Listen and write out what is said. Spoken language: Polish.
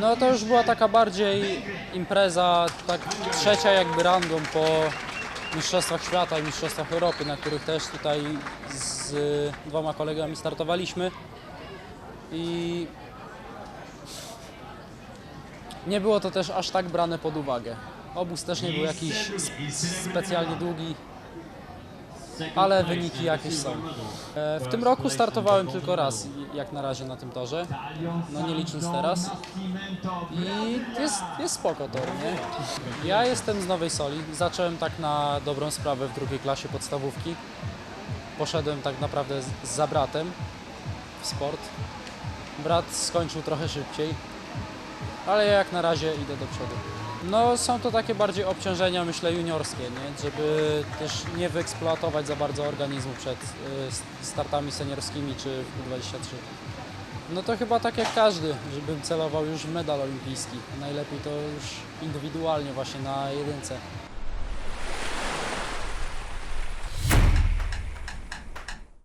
No to już była taka bardziej impreza, tak trzecia jakby rangą po Mistrzostwach Świata i Mistrzostwach Europy, na których też tutaj z dwoma kolegami startowaliśmy. I nie było to też aż tak brane pod uwagę. Obóz też nie był jakiś specjalnie długi, ale wyniki jakieś są. E, W tym roku startowałem tylko raz, jak na razie na tym torze, no nie licząc teraz. I jest, jest spoko tor, nie? Ja jestem z Nowej Soli, zacząłem tak na dobrą sprawę w drugiej klasie podstawówki. Poszedłem tak naprawdę z, za bratem w sport. Brat skończył trochę szybciej, ale ja jak na razie idę do przodu. No są to takie bardziej obciążenia, myślę, juniorskie, nie? żeby też nie wyeksploatować za bardzo organizmu przed y, startami seniorskimi czy w U23. No to chyba tak jak każdy, żebym celował już w medal olimpijski. Najlepiej to już indywidualnie właśnie na jedynce.